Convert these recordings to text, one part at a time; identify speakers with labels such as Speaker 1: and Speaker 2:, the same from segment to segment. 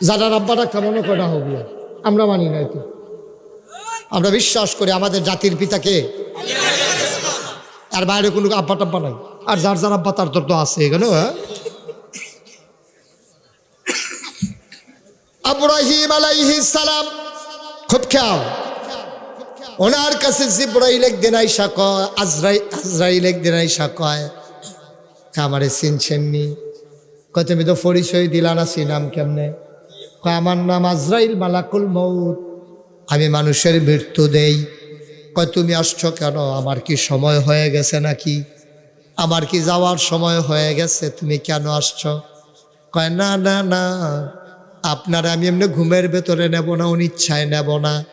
Speaker 1: যারা আব্বাটা কেমন কয়টা হবে আমরা মানি না তো আমরা বিশ্বাস করি আমাদের জাতির পিতাকে। আর বাইরে কোনো আব্বা টাব্বা নাই। আর যার যার আব্বা তার তোর তো আছে এখানে হ্যাঁ? আব্রাহিম আলাইহিস সালাম, খুব খেয়াল। ওনার কাছে জিব্রাইল একদিন আইসা কয়, আজরাই আজরাইল একদিন আইসা কয় আমারে চিনছেননি কয়, তুমি তো পরিচয় দিলা না চিনাম কেমনে? আমার নাম আজরাইল মালাকুল মৌত আমি মানুষের মৃত্যু দেই। কয়, তুমি আসছো কেন? আমার কি সময় হয়ে গেছে নাকি? আমার কি যাওয়ার সময় হয়ে গেছে? তুমি কেন আসছো? কয়, না না না। আপনারা আমি এমনি ঘুমের ভেতরে নেব না, অনিচ্ছায় নেব না।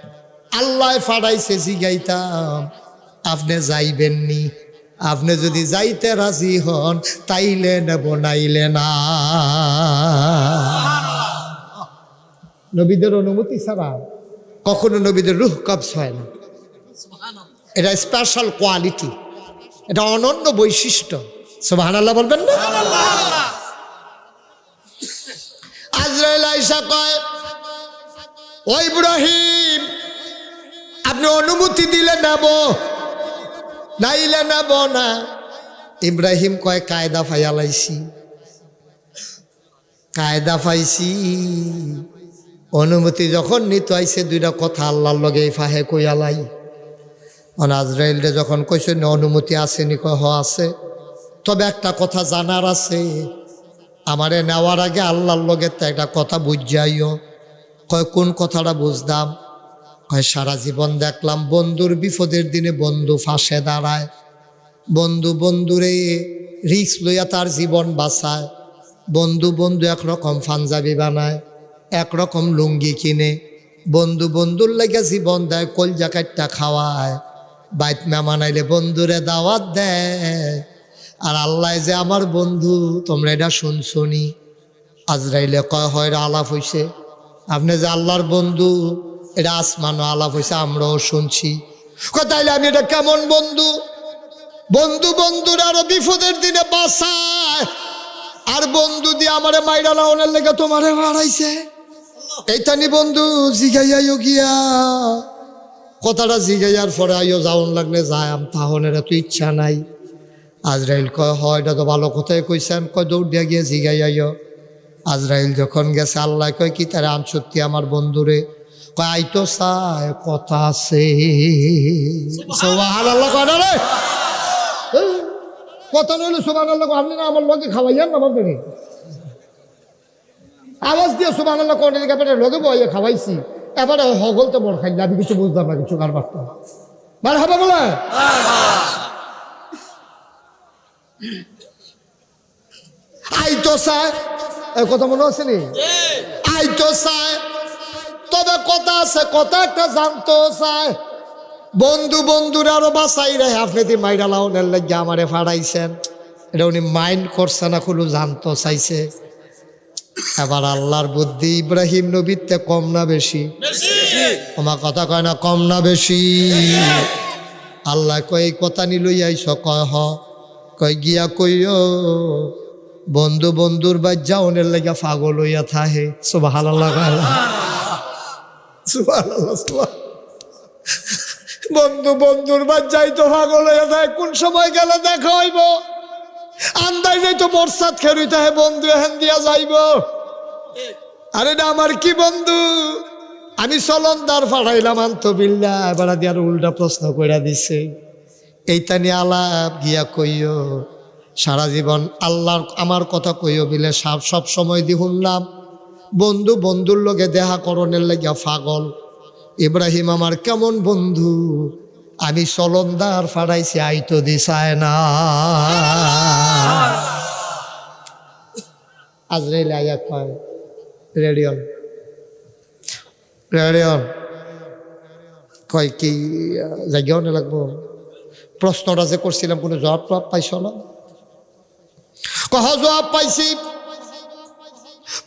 Speaker 1: আল্লাহ ফাড়াইছে, জিগাইতাম। আপনি যাইবেননি। আপনি যদি যাইতে রাজি হন, তাইলে নেব, নাইলে না। নবীদের অনুমতি ছাড়া কখনো নবীদের রুহ কবস হয় না। এটা স্পেশাল কোয়ালিটি এটা অনন্য বৈশিষ্ট্য। সোহান আল্লাহ বলবেন না? আজরাইল আইসা কয় ও ইব্রাহিম আপনি অনুমতি দিলে নেব নাইলে নেব না। ইব্রাহিম কয় কায়দা ফাইয়ালাইছি কায়দা পাইছি অনুমতি যখন নিত আইসে দুইটা কথা আল্লাহর লগে ফাহে কইয়ালাই আজরাইলরে যখন কইছে "না, অনুমতি আসেনি কয় হ আছে। তবে একটা কথা জানার আছে আমারে নেওয়ার আগে আল্লাহর লগে তো একটা কথা বুঝাইও। কয় কোন কথাটা বুঝতাম কয় সারা জীবন দেখলাম বন্ধুর বিপদের দিনে বন্ধু ফাঁসে দাঁড়ায়। বন্ধু বন্ধুরে রিক্স লইয়া তার জীবন বাঁচায়। বন্ধু বন্ধু একরকম ফাঞ্জাবি বানায়। একরকম লুঙ্গি কিনে, বন্ধু বন্ধুর লেগে জীবন দেয় কলজা কাটটা খাওয়ায়। বাইত মেমানাইলে বন্ধুরে দাওয়াত দেয়। আর আল্লাহ যে আমার বন্ধু, তোমরা এটা শুনছনি আজরাইলে কয়, হয় আলাপ হইছে। আপনি যে আল্লাহর বন্ধু, এটা আসমানও আলাপ হয়েছে আমরাও শুনছি। কয়, তাইলে আমি এটা কেমন বন্ধু? বন্ধু বন্ধুর আরও বিপদের দিনে বাসায় আর বন্ধু দিয়ে আমারে মাইরা লাউনের লেগে তোমারে মারাইছে। এইটানি বন্ধু জিগাইয়াইও গিয়া। কথাটা জিগাইয়ার পরে আইও যাওন লাগলে যায় আম তাহনের এত ইচ্ছা নাই। আজরাইল কয় হয় এটা তো ভালো কথাই কইছেন কয় দৌড় দিয়া গিয়ে জিগাইয়াইও আজরাইল যখন গেছে আল্লাহ কয় কি তারা আম সত্যি আমার বন্ধুরে? কয় আইতো চায় কথা আছে। এই, কথা নইলে সোহান আল্লাহ আপনি না আমার লগে খাওয়াইয়ান না আমাদের আওয়াজ দিয়ে সোহান আল্লাহ না এবারে লগে বইয়ে খাওয়াইছি। এবারে হগল তো বড় খাইলে আমি কিছু বুঝতাম না, কিছু কারবার তো বার হবে বলে? আইতো চায় কথা মনে আছে নি? আইতো চায় তবে কথা আছে, কথা একটা জানতো চায় বন্ধু বন্ধুর আরও বাসাই রে, আপনি দি মাইরা লাউনের লাগে আমারে ফাড়াইছেন। এটা উনি মাইন্ড করছে না, কোনো জানতো চাইছে। এবার আল্লাহর বুদ্ধি ইব্রাহিম নবীতে কম না বেশি। আমার কথা কয় না, কম না বেশি। আল্লাহ কয়, এই কথা নিলই আইস, কয় হ। কয়, গিয়া কইও, বন্ধু বন্ধুর বা যাওনের লেগে পাগল হইয়া থাহে সুবাহ বন্ধু বন্ধুর বাচ্চাই তো পাগল হইয়া থাকে, কোন সময় গেলে দেখা হইব? আন্দাই যাই তো বর্ষাত খেরুইতে হে বন্ধু হেন দিয়া যাইব। আরে না, আমার কি বন্ধু? আমি চলন চলন্দার ফাড়াইলাম আন্ত বিল্লা এবার দিয়ার উল্টা প্রশ্ন কইরা দিছে। এইটা নিয়ে আলাপ গিয়া কইও, সারা জীবন আল্লাহর আমার কথা কইও বিলে সব সব সময় দি শুনলাম, বন্ধু, বন্ধুর লগে দেহা করণের লাগিয়া পাগল। ইব্রাহিম আমার কেমন বন্ধু? আমি চলন্দার ফাড়াইছি আইতো দিশায় না। আজরাইল আয়া কয় রেডিয়ন। রেডিয়ন। কয় কি জায়গাও না লাগবো প্রশ্নটা যে করছিলাম, কোনো জবাব টবাব পাইছ না? কহ, জবাব পাইছি।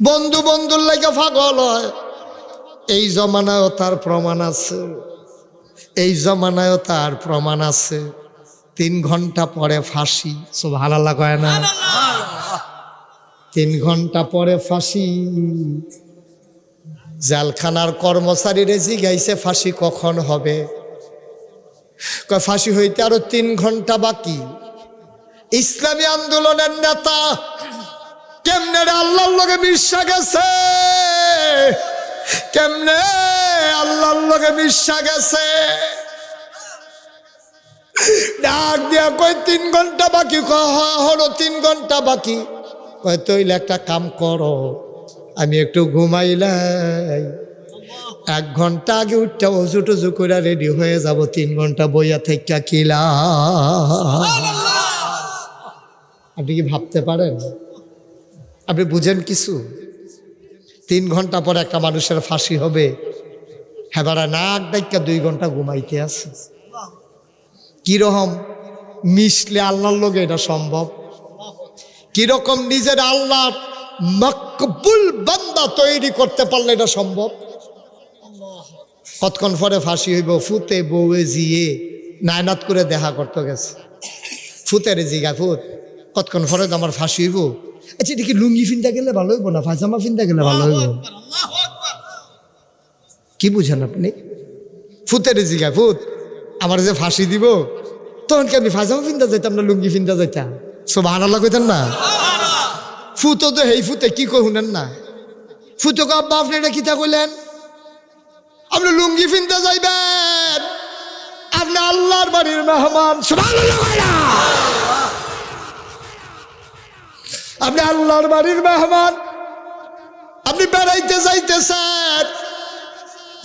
Speaker 1: বন্ধু বন্ধুর লাগে পাগল হয়। এই জমানায়ও তার প্রমাণ আছে। এই জমানায়ও তার প্রমাণ আছে। তিন ঘণ্টা পরে ফাঁসি সব হালাল্লা কয় না? তিন ঘণ্টা পরে ফাঁসি। জালখানার কর্মচারী রেজি জিগাইছে, ফাঁসি কখন হবে? ফাঁসি হইতে আরও তিন ঘণ্টা বাকি। ইসলামী আন্দোলনের নেতা কেমনে আল্লাহর লগে বিশ্বাস গেছে? কেমনে আল্লাহর লগে বিশ্বাস গেছে। ডাক দিয়া কই তিন ঘণ্টা বাকি? হয়, হলো তিন ঘণ্টা বাকি। কয় তৈলে একটা কাম করো, আমি একটু ঘুমাইলাই এক ঘণ্টা আগে উঠটা অজু টুজু করে রেডি হয়ে যাব, তিন ঘণ্টা বইয়া থেকে কিলা আপনি কি ভাবতে পারেন? আপনি বুঝেন কিছু? তিন ঘণ্টা পর একটা মানুষের ফাঁসি হবে। হেবারা নাক ডাইকা দুই ঘণ্টা ঘুমাইতে আছে। কীরকম মিশলে আল্লাহর লোকে এটা সম্ভব? কীরকম নিজের আল্লাহর মকবুল বান্দা তৈরি করতে পারলে এটা সম্ভব? কতক্ষণ পরে ফাঁসি হইব? ফুতে বউয়ে জিয়ে নায়নাত করে দেখা করতে গেছে। ফুতের জিগা ফুত, কতক্ষণ পরে আমার ফাঁসি হইব? আচ্ছা এটা কি লুঙ্গি ফিনতে গেলে ভালো হইব না? পায়জামা ফিনতে গেলে ভালো হইব? কি বুঝেন আপনি? ফুতের জিগা ফুত। আমার যে ফাঁসি দিব, তখন কি আমি ফাজামা ফিনতে যাইতাম না লুঙ্গি ফিনতে যাইতাম? সব আনালা কইতেন না? ফুতো তো হেই ফুতে, কি কই শুনেন না? ফুতো আব্বা, আপনি এটা কিতা কইলেন? আপনি লুঙ্গি ফিনতে যাইবেন। আপনি আল্লাহর বাড়ির মেহমান। আপনি আল্লাহর বাড়ির মেহমান। আপনি বেড়াইতে যাইতেছেন।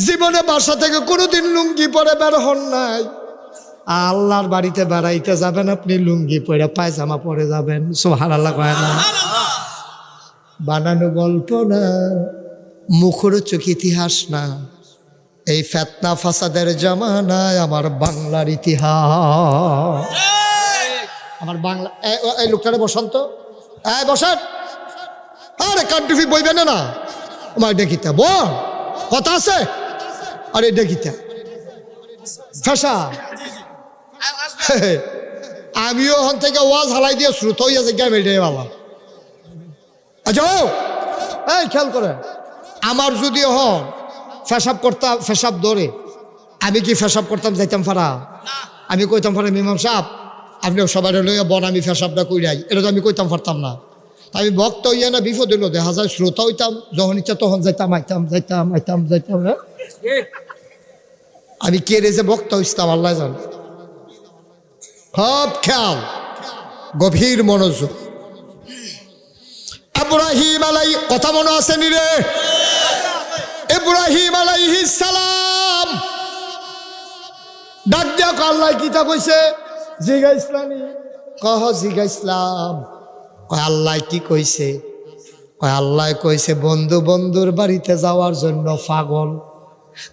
Speaker 1: জীবনে বাসা থেকে কোনোদিন লুঙ্গি পরে বের হন নাই। আল্লাহর বাড়িতে বেড়াইতে যাবেন আপনি লুঙ্গি পরে পায়জামা পরে যাবেন। সোহান আল্লাহ কয় না। বানানো গল্প না মুখরোচক ইতিহাস না। এই ফেতনা ফাসাদের জামানায় আমার বাংলার ইতিহাস। আমার বাংলা এই, লোকটারে বসন্ত এই বসান। আরে কান্টুফি বইবে না? না আমার দেখিতে বল কথা আছে? আরে দেখিতে ফেসা আমিও ওখান থেকে ওয়াজ হালাই দিয়ে শ্রুত হইয়া যে গেমে ডে বাবা। আচ্ছা এই, খেয়াল করে। আমার যদি হন ফেসাব করতাম ফেসাব ধরে। আমি কি ফেসাব করতাম, যাইতাম ফারা আমি কইতাম ফারা মিমাম সাহেব আপনি সবাই লইয়া বন, আমি ফেসাবটা কইরাই। এটা তো আমি কইতাম পারতাম না। আমি ভক্ত হইয়া না বিপদ হইল দেখা যায় শ্রোতা হইতাম, যখন ইচ্ছা তখন যাইতাম, আইতাম যাইতাম আইতাম, যাইতাম হ্যাঁ? আমি কে রে যে ভক্ত হইতাম আল্লাহ জান। সব খেয়াল, গভীর মনোযোগ। ইব্রাহিম আলাই কথা মনে আছে নি রে? ইব্রাহিম আলাইহি সালাম। ডাক দিয়া আল্লাহ কিতা কইছে জিগা ইসলামী কহ জিগা ইসলাম কয়, আল্লাহ কি কইছে? কয়, আল্লাহ কইছে, বন্ধু বন্ধুর বাড়িতে যাওয়ার জন্য পাগল।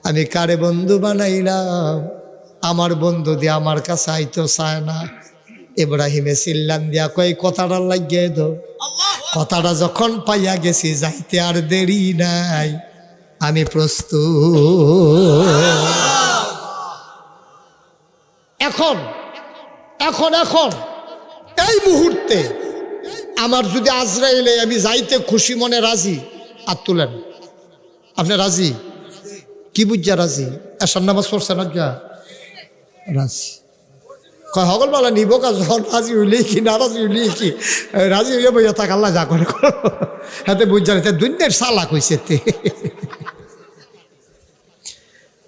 Speaker 1: আমি কারে বন্ধু বানাইলাম? আমার বন্ধু দিয়ে আমার কাছে আইতো চায় না। ইব্রাহিমে সিল্লান দিয়া কয়, কথাটা লাগিয়ে দো। কথাটা যখন পাইয়া গেছি, যাইতে আর দেরি নাই। আমি প্রস্তুত। এখন এখন এখন। এই মুহূর্তে আমার যদি আজরাইলে আমি যাইতে খুশি মনে রাজি? আর তুলেন। আপনি রাজি? কি বুঝা রাজি? এসার নামাজ পড়ছে না যা? রাজি। কয়, হগল বালা নিব কাজ রাজি হইলেই কি, না রাজি হইলেই কি? রাজি হইলে বইয়া থাক, আল্লাহ যা করে হাতে বুঝা রে দুনিয়ার সালা কইছে তে।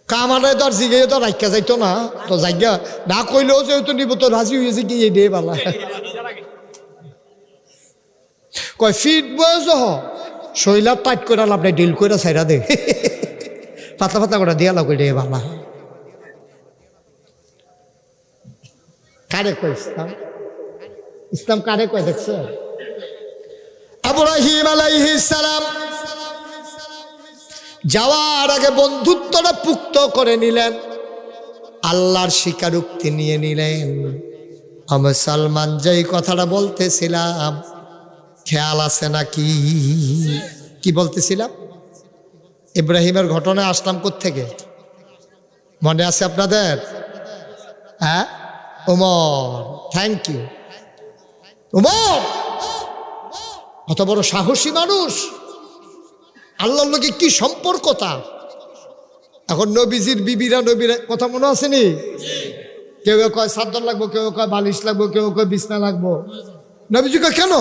Speaker 1: কামারে তো আর জিগে তো রাখিয়া যাইতো না। তো জায়গা না কইলেও যেহেতু নিব, তো রাজি হয়েছে কি এই দিয়ে বালা। কয়, ফিট বয়স হ শৈলা টাইট করে লাভ নাই, ডিল করে সাইরা দে। পাতলা পাতলা করে দিয়া লাগ দে বালা। কারে কয় ইসলাম? ইসলাম কারে কয় দেখছে? আবরাহিম আলাইহিস সালাম যাওয়ার আগে বন্ধুত্বটা পুক্ত করে নিলেন। আল্লাহর স্বীকারোক্তি নিয়ে নিলেন। আমি সালমান যেই কথাটা বলতেছিলাম খেয়াল আছে নাকি? কি বলতেছিলাম? ইব্রাহিমের ঘটনায় আসলাম থেকে মনে আছে আপনাদের? হ্যাঁ? Umar thank you Umar! কত বড় সাহসী মানুষ। আল্লাহর লোকে কি সম্পর্ক তার? এখন নবীজির বিবিরা নবীরা, কথা মনে আসেনি কেউ কয় সাদ্দর লাগবো, কেউ কয় বালিশ লাগবো, কেউ কয় বিছনা লাগবো। নবীজি কয়, কেন?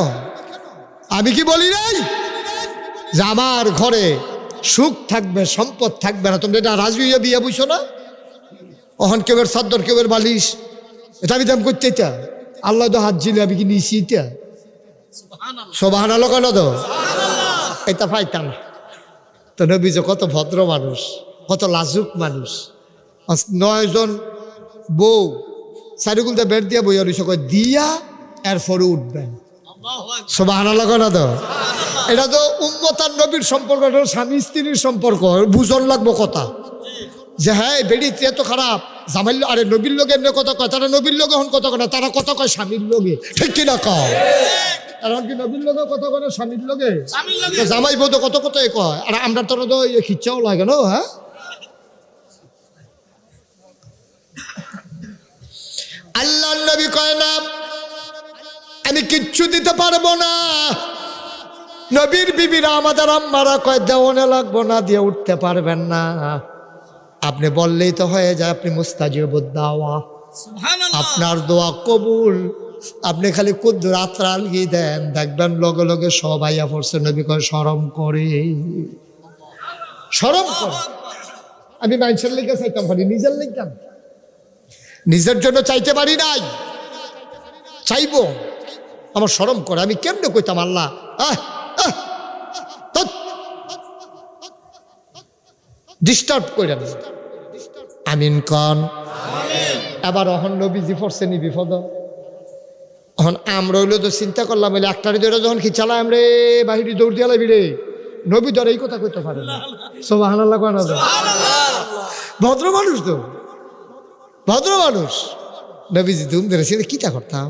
Speaker 1: আমি কি বলি নাই? যে আমার ঘরে সুখ থাকবে সম্পদ থাকবে না। তোমরা এটা রাজু হইয়া বিয়ে বুঝছ না? অহন কেউ সাদ্দর কেউ বালিশ। এটা আমি দাম করতে এটা আল্লাহ তো হাত ঝিলে আমি কি নিয়েছি এটা? সোবাহান আলো কেন তো? এটা পাইতাম তো নবী যে কত ভদ্র মানুষ কত লাজুক মানুষ। নয়জন বউ চারিগুলতে বেড দিয়া বইয়া রয়েছে দিয়া এরপরে উঠবেন সোবাহান কেন তো? এটা তো উম্মতার নবীর সম্পর্ক এটা স্বামী স্ত্রীর সম্পর্ক বুঝন লাগবো কথা। যে হ্যাঁ বেড়ি এত খারাপ জামাইল আরে নবীর লোকে এমনি কথা কয় তারা নবীর লোকে হন কথা কয় না তারা কথা কয় স্বামীর লোকে। ঠিক কিনা কয় এখন কি নবীর লোকে কথা কয় না স্বামীর লোকে? তো জামাই তো কত কথাই কয় আর আমরা তোর তো খিচ্ছাও লাগে না হ্যাঁ? আল্লাহ নবী কয় না আমি কিচ্ছু দিতে পারব না। নবীর বিবিরা আমাদের আম্মারা কয় দেওয়ানে লাগবো না দিয়ে উঠতে পারবেন না। আপনি বললেই তো হয়ে যায় আপনি মুস্তাজিব দাওয়া। আপনার দোয়া কবুল। আপনি খালি কুদ্দু রাত্র আলগি দেন। দেখবেন লগে লগে সবাই পড়ছে নবী কয় সরম করে। সরম করে। আমি মানুষের লেগে চাইতাম পারি নিজের লেগাম নিজের জন্য চাইতে পারি নাই। চাইব। আমার সরম করে, আমি কেমনে কইতাম আল্লাহ? ডিস্টার্ব করে আমিন কন। এবার অহন নবীজি পড়ছে নি বিপদ। এখন আমরা হইল তো চিন্তা করলাম, বলে একটারে ধরে যখন কি খিচালাম আমরা বাহিরে দৌড় দিয়ে রে। নবী ধরে এই কথা কইতে পারে না। সব হানাল্লা কনা ভদ্র মানুষ তো। ভদ্র মানুষ। নবীজি ধুম ধরেছি কিটা করতাম?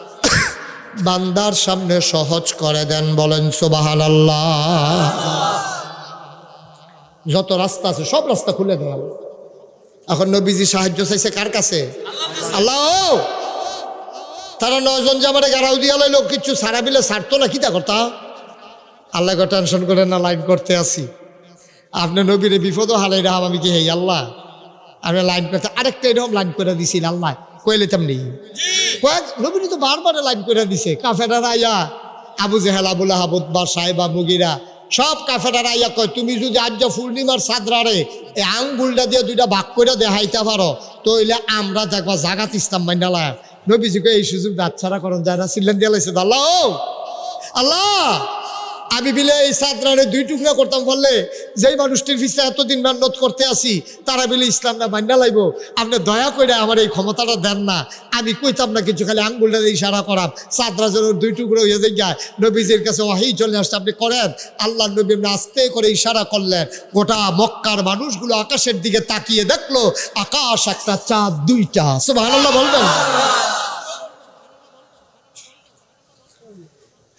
Speaker 1: বান্দার সামনে সহজ করে দেন বলেন সুবাহান যত রাস্তা আছে, সব রাস্তা খুলে দেন এখন নবীজি সাহায্য চাইছে কার কাছে? আল্লাহ। তারা নয়জন যে আমার গারাও দিয়া লাইলো, কিছু সারা বিলে ছাড়তো না কিতা করতা? আল্লাহকে টেনশন করে না, লাইন করতে আসি আপনি নবীরে বিপদও হারাই রাহাম আমি কি হেই আল্লাহ? আমি লাইন করতে আরেকটা এরকম লাইন করে দিছিল আল্লাহ, কইলে তেমনি। কয়েক নবীন তো বারবার লাইন করে দিছে কাফেরা আইয়া, আবু জেহেল আবুল আহাবুদ বা সাহেবা মুগিরা, সব কাফেরা রাইয়া কয়, তুমি যদি আজ পূর্ণিমার সাদরারে এই আঙ্গুলটা দিয়ে দুইটা ভাগ করে দেখাইতে পারো, তইলে আমরা দেখবা জাগাত ইসলাম মাইনালা নবীজিকে এই সুযোগ দাচ্ছাড়া করেন যায় না সিলেন দিয়ে লাইছে, আল্লাহ আল্লাহ আমি বিলে এই সাদরারে দুই টুকরা করতাম, বললে যেই মানুষটির পিছিয়ে এতদিন মেহনত করতে আসি, তারা বিলে ইসলাম না মান্না লাইব। আপনি দয়া করে আমার এই ক্ষমতাটা দেন না। আমি কইতাম না কিছু, খালি আঙ্গুলটা দিয়ে ইশারা করাম। সাদরা যেন দুই টুকরো হয়ে যায় নবীজির কাছে ওয়াহি চলে আসতে আপনি করেন, আল্লাহ নবী আস্তে করে ইশারা করলেন। গোটা মক্কার মানুষগুলো আকাশের দিকে তাকিয়ে দেখল, আকাশ একটা চাঁদ দুইটা। সুবহানাল্লাহ বলবেন?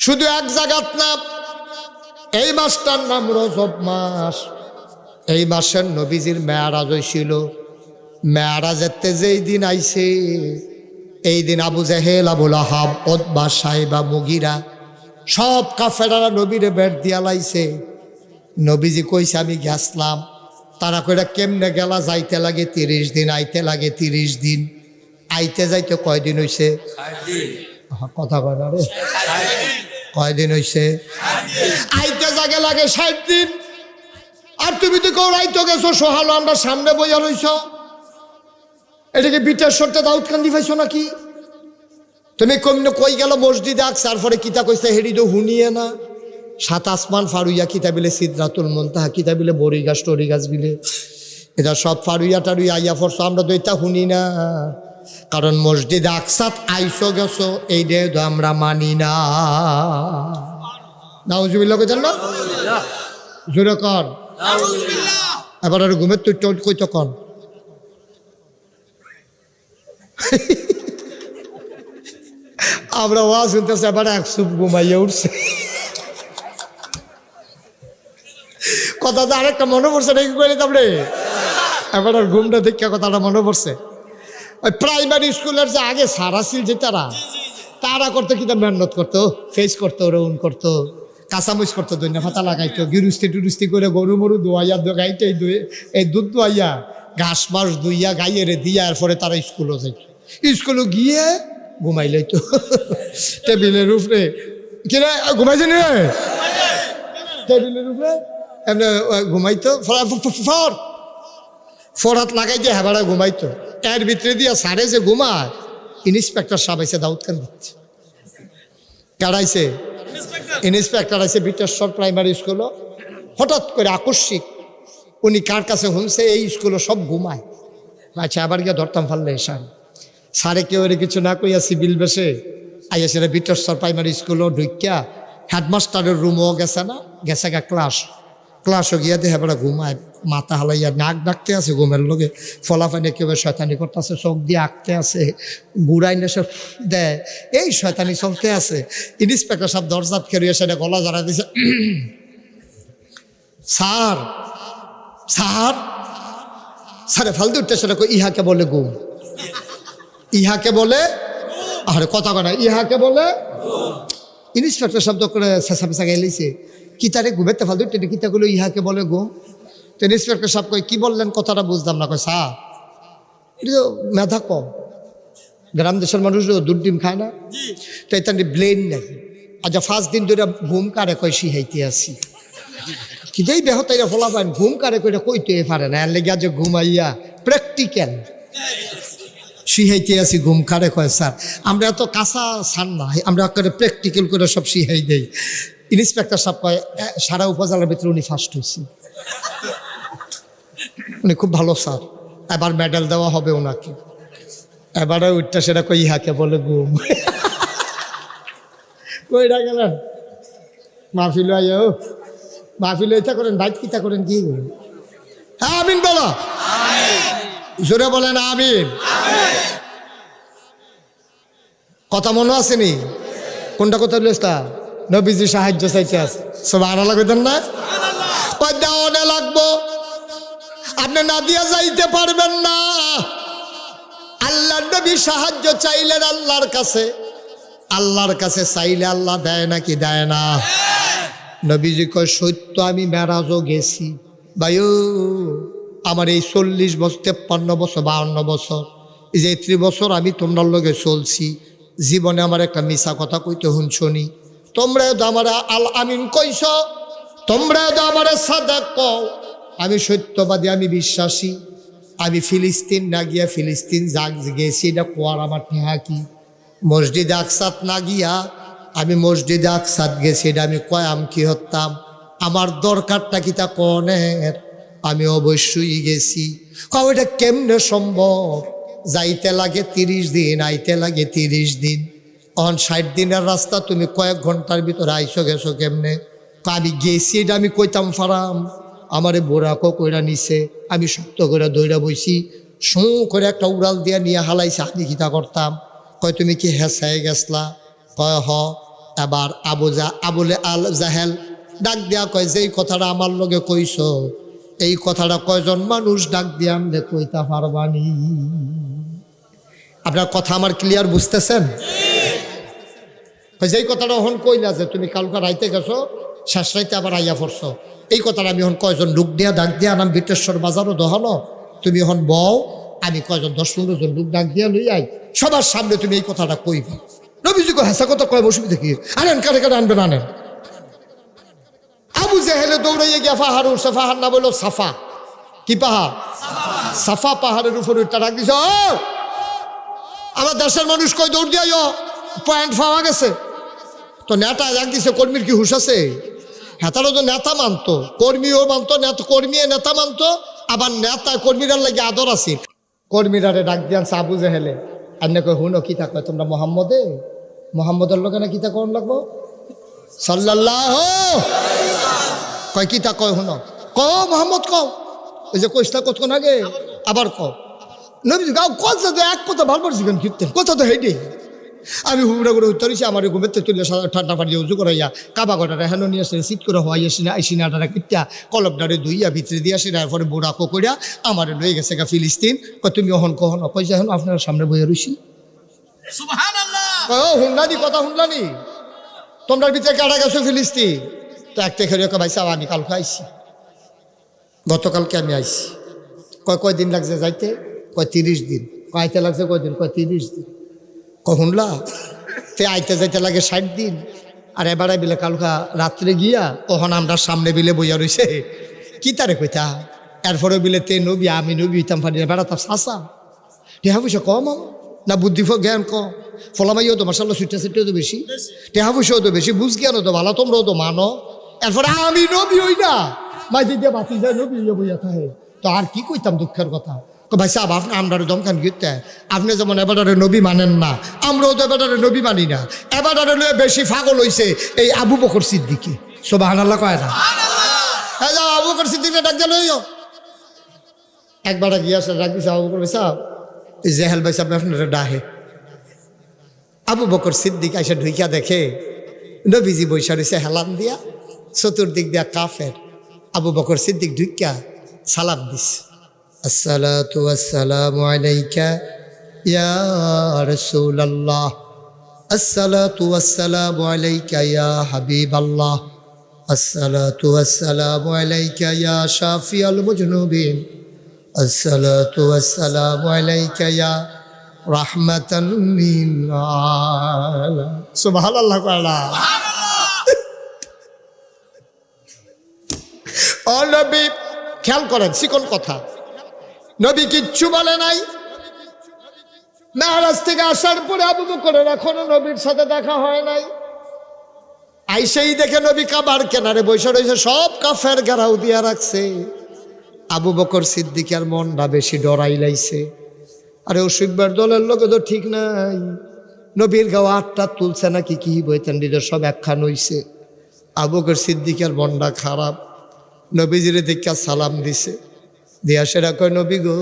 Speaker 1: শুধু এক জায়গাত না এই মাসটার নাম রজব মাস। এই মাসের নবীজির মেয়ারাজ হয়েছিল মেয়ারাজেতে যেই দিন আইছে এই দিন আবু জাহেল আবুল আহাব ওদবা সাহেবা মুগিরা সব কাফেরারা নবীরে বেট দিয়া লাইছে। নবীজি কইছে আমি গেছলাম তারা কইরা কেমনে গেলা? যাইতে লাগে তিরিশ দিন আইতে লাগে তিরিশ দিন। আইতে যাইতে কয়দিন হইছে? কথা কয় না রে। কয়দিন হইছে? আইতে জাগে লাগে ষাট দিন। আর তুমি তো কেউ রাইতে গেছো, সোহালো, আমরা সামনে বইয়া রইছ এটাকে বিটের সরতে দাউদ কান্দি পাইছো নাকি? তুমি কমনে কই গেল মসজিদে আক, তারপরে কিতা কইছে হেডি তো হুনিয়ে না। সাত আসমান ফারুইয়া কিতা বিলে সিদ্ধাতুল কিতা বিলে বড়ি গাছ, টরি গাছ বিলে। এটা সব ফারুইয়া টারুইয়া আইয়া ফরছো আমরা তো এটা শুনি না। কারণ মসজিদে আকসাত আইসো গেছো, এই তো আমরা মানি না। নাউজুবিল্লাহ কেছেন না? জোরে কর এবার আর ঘুমের তুই টোট কই তখন আমরা ওয়া শুনতেছে, এবার এক সুপ ঘুমাইয়ে উঠছে। কথা তো আরেকটা মনে পড়ছে নাকি করে তারপরে এবার আর ঘুমটা দেখে কথাটা মনে পড়ছে। ওই প্রাইমারি স্কুলের যে আগে সারা ছিল যে তারা তারা করতো কিন্তু মেহনত করতো ফেস করতো রৌন করতো কাঁচামরিচ করতো দৈন্য ফাতা লাগাইতো গিরুস্তি টুরুস্তি করে গরু মরু দোয়াইয়া গাইতে এই দুই এই দুধ দোয়াইয়া ঘাস মাস দুইয়া গাইয়ে রে দিয়া এরপরে তারা স্কুলও যাইত। স্কুলে গিয়ে ঘুমাই লইতো। টেবিলের উপরে। কিরে ঘুমাইছে রে টেবিলের উপরে। এমনি ঘুমাইতো ফর- ফর- ফর ফরাত লাগাই দিয়ে হেবারা ঘুমাইতো। এর ভিতরে দিয়া সারে যে ঘুমায় ইন্সপেক্টর সাহেব এসে দাউদ খান দিচ্ছে। কারাইছে ইন্সপেক্টর। আছে বিটেশ্বর প্রাইমারি স্কুলও হঠাৎ করে আকস্মিক উনি কার কাছে শুনছে এই স্কুলও সব ঘুমায়। আচ্ছা আবার গিয়ে ধরতাম ফাললে সার সারে কেউ এর কিছু না কইয়া সিভিল বেসে আইয়া সেটা বিটেশ্বর প্রাইমারি স্কুলও ঢুকিয়া হেডমাস্টারের রুমও গেছে না গেছে গা ক্লাস। ক্লাসও গিয়া দেখে বেড়া ঘুমায়। মাথা হালাইয়া নাক ডাকতে আছে ঘুমের লগে। ফলাফানি কেউ শয়তানি করতেছে চোখ দিয়ে আঁকতে আছে বুড়াই নেশে দেয়। এই শয়তানি চলতে আছে। ইন্সপেক্টর সব দরজাত খেলিয়ে সেটা গলা জারা দিছে। স্যার স্যার স্যারে ফালতু উঠতে সেটা কই, ইহাকে বলে ঘুম। ইহাকে বলে আরে কথা কয় ইহাকে বলে ইন্সপেক্টর শব্দ করে শেষা পেশা গেলিছে কি তারে ঘুমেতে ফালতু টেনে কিতাগুলো ইহাকে বলে ঘুম। তো ইন্সপেক্টর সাহেব কই কি বললেন? কথাটা বুঝলাম না। কয় স্যার এটা তো মেধা কম। গ্রাম দেশের মানুষ দুধ ডিম খায় না। তো এটা ব্লেন নাই। আচ্ছা ফার্স্ট দিন ধরে ঘুম কারে কয় শিহাইতে আসি। কিদাই বেহতাইরা ফলা পান ঘুম কারে কইটা কইতে পারে না। এর লেগে যে ঘুমাইয়া প্র্যাকটিক্যাল শিহাইতে আসি ঘুম কারে কয় স্যার আমরা এত কাঁচা সার না। আমরা করে প্র্যাকটিক্যাল করে সব শিহাই দেই। ইন্সপেক্টর সাহেব কয় সারা উপজেলার ভিতরে উনি ফার্স্ট হয়েছে উনি খুব ভালো স্যার। এবার মেডেল দেওয়া হবে ওনাকে এবারে উঠটা সেটা কই ইহাকে বলে ঘুম। কইটা গেলেন? মাহফিল মাহফিল ইচ্ছা করেন বাইক কিতা করেন কি হ্যাঁ আমিন বলো। জোরে বলেন আমিন। কথা মনে আসেনি কোনটা কথা লইস্তা নবীজি সাহায্য চাইতে আছে। সব আনা লাগবেন না কয় আপনি না দিয়ে যাইতে পারবেন না। আল্লাহর নবী সাহায্য চাইলেন আল্লাহর কাছে। আল্লাহর কাছে চাইলে আল্লাহ দেয় নাকি দেয় না। নবীজি কয়, সত্য, আমি মেরাজও গেছি। ভাইও, আমার এই চল্লিশ বছর, তেপ্পান্ন বছর, বাহান্ন বছর, এই যে ত্রি বছর আমি তোমার লগে চলছি, জীবনে আমার একটা মিশা কথা কইতে শুনছনি তোমরা আমার আল আমিন কইছ তোমরা আমার সাদাক কও। আমি সত্যবাদী, আমি বিশ্বাসী, আমি ফিলিস্তিন না গিয়া ফিলিস্তিন যাক গেছি, এটা কোয়ার আমার ঠেহা কি? মসজিদ আকসাত না গিয়া আমি মসজিদে আকসাত গেছি, এটা আমি কয়াম কি হতাম আমার দরকারটা কি তা কনের? আমি অবশ্যই গেছি। কাউ এটা কেমনে সম্ভব? যাইতে লাগে তিরিশ দিন, আইতে লাগে তিরিশ দিন। অন ষাট দিনের রাস্তা, তুমি কয়েক ঘণ্টার ভিতরে আইসো গেছো কেমনে? আমি গেছি, এটা আমি কইতাম ফারাম। আমারে বোরাকো কইরা নিছে, আমি শক্ত করে দৌড়া বইছি শোঁ করে একটা উড়াল দিয়া নিয়ে হালাইছে, আমি কিতা করতাম? কয়, তুমি কি হেসায় গেছলা? কয়, হ। এবার আবু যা আবুলে আল জাহেল ডাক দিয়া কয় যে এই কথাটা আমার লগে কইছ, এই কথাটা কয়জন মানুষ ডাক দিয়া আমলে কইতা পারবানি? আপনার কথা আমার ক্লিয়ার বুঝতেছেন? যেই কথাটা হন কইলা যে, তুমি কালকে রাইতে গেছো, শেষ রাইতে আবার আইয়া পড়ছো। এই কথাটা আমি হন কয়জন লোক দিয়া ডাক দিয়া নাম বিটেশ্বর বাজারও দহনো। তুমি হন বও, আমি কয়জন, দশ পনেরো জন লোক ডাক দিয়া লই আই। সবার সামনে তুমি এই কথাটা কইবা। নবীজি কয়, হেসা কথা কয় অসুবিধা কি আনেন, কারে কারে আনবেন, আনেন। আবু জেহেলে দৌড়াইয়ে গিয়া পাহাড় উঠছে পাহাড় না বলল সাফা। কি পাহাড়? সাফা পাহাড়ের উপরে উঠটা ডাক দিছে, "ও! আমার দেশের মানুষ কই দৌড় দিয়া পয়েন্ট পাওয়া গেছে। তো নেতা এক দিছে, কর্মীর কি হুশ আছে? হেতারও তো নেতা মানতো, কর্মীও মানতো, নেতা কর্মী নেতা মানতো, আবার নেতা কর্মীরার লাগে আদর আছে। কর্মীরারে ডাক দিয়ান আবু জেহেলে আর না হুনো কিতা কয় তোমরা মোহাম্মদে? মোহাম্মদের লোকে না কিতা কোন লাগবো? সাল্লাল্লাহ কয় কিতা কয় হুনো। ক মোহাম্মদ ক ওই যে কইসটা কতক্ষণ আগে? আবার ক নবী গাও, কত এক কথা ভালো পারছি কেন কীর্তেন কথা তো হেঁটে আমি হুবড়া করে উত্তরিছি আমার ঘুমেতে তুলে ঠান্ডা পানি উজু করাইয়া কাবা গটাটা হেন নিয়ে আসলে সিট করে হওয়াই আসি না আইসি না ডাটা কিত্যা কলবডারে দুইয়া ভিতরে দিয়ে আসি না এরপরে বুড়া করিয়া আমার লয়ে গেছে গা ফিলিস্তিন। তুমি অহন কহন? কইসা এখন আপনার সামনে বইয়া রইছি। হুন্ডানি কথা হুন্ডানি তোমরা ভিতরে কাটা গেছো ফিলিস্তিন? তো এক থেকে ভাই আমি কাল খাইছি গতকালকে আমি আইছি। কয় কয় দিন লাগছে যাইতে? কয় তিরিশ দিন। কয় আইতে লাগছে কয় দিন কয় তিরিশ দিন। কয় শুনলা তে আইতে যাইতে লাগে ষাট দিন। আর এবারে বিলে কালকা রাত্রে গিয়া কখন আমরা সামনে বিলে বইয়া রইছে। কি তারে কইতা? এরপরে বিলে তে নবী, আমি নবী হইতাম পারি না বেড়া তার শাসা টেহা পয়সা কম না বুদ্ধি জ্ঞান কম ফলামাইও তো মার্শাল্লাহ সুইটা সুইটাও তো বেশি। টেহা পয়সাও তো বেশি, বুঝ জ্ঞানও তো ভালো, তোমরাও তো মানো। এরপরে আমি নবী হই না। মাঝে দিয়ে বাতি যায় নবী বইয়া থাকে। তো আর কি কইতাম দুঃখের কথা? ভাই সাহেব আপনি আমরা দমকান গিতে আপনি যেমন এবারে নবী মানেন না আমরাও তো এবারে নবী মানি না। এবারে লয়ে বেশি ফাগল হইছে এই আবু বকর সিদ্দিকি। সোবাহান আল্লাহ কয় না? হ্যাঁ যাও আবু বকর সিদ্দিকে ডাক দিল একবার গিয়ে আসলে ডাক দিছে আবু বকর ভাই সাহেব। এই জেহেল ভাই সাহেব আপনার ডাহে আবু বকর সিদ্দিক আইসা ঢুইকা দেখে নবীজি বৈশা রয়েছে হেলান দিয়া চতুর্দিক দিয়া কাফের। আবু বকর সিদ্দিক ঢুইকা সালাম দিস আসসালাতু আসসালামু আলাইকা ইয়া রাসূলুল্লাহ আসসালাতু আসসালামু আলাইকা ইয়া হাবিবাল্লাহ আসসালাতু আসসালামু আলাইকা ইয়া শাফিয়াল মুজনুবিন الصلاة والسلام عليك يا رحمة للعالمين سبحان الله تعالى ও নবী খেয়াল করেন চিকন কথা নবী কিচ্ছু বলে নাই। মেহারাজ থেকে আসার পরে আবু বকরের এখনও নবীর সাথে দেখা হয় নাই। আইসেই দেখে নবী কাবার কেনারে বসে রয়েছে, সব কাফের গেরাও দিয়া রাখছে। আবু বকর সিদ্দিকার মনটা বেশি ডরাই লাইছে। আরে অসুখবার দলের লোকে তো ঠিক নাই। নবীর গাও আটটা তুলছে নাকি কি বৈতান্ডিদের সব একখান হইছে। আবু বকর সিদ্দিকার মনটা খারাপ। নবীজিরে দেখা সালাম দিছে। দিয়া সেটা কয় নবী গো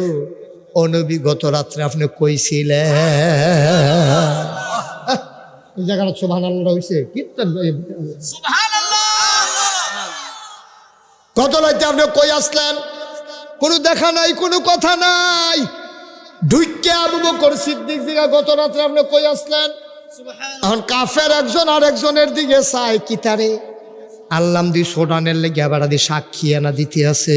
Speaker 1: ও নবী গত রাত্রে আপনি কইছিলেন। এই জায়গাটা সোভান আল্লাহ হয়েছে কীর্তন কত রাতে আপনি কই আসলেন? কোনো দেখা নাই কোনো কথা নাই। ঢুইকে আবু বকর সিদ্দিক দিকে গত রাত্রে আপনি কই আসলেন? এখন কাফের একজন আর একজনের দিকে চাই কি তারে? আল্লাম দি সোডানের লেগে আবার দি সাক্ষী আনা দিতে আছে।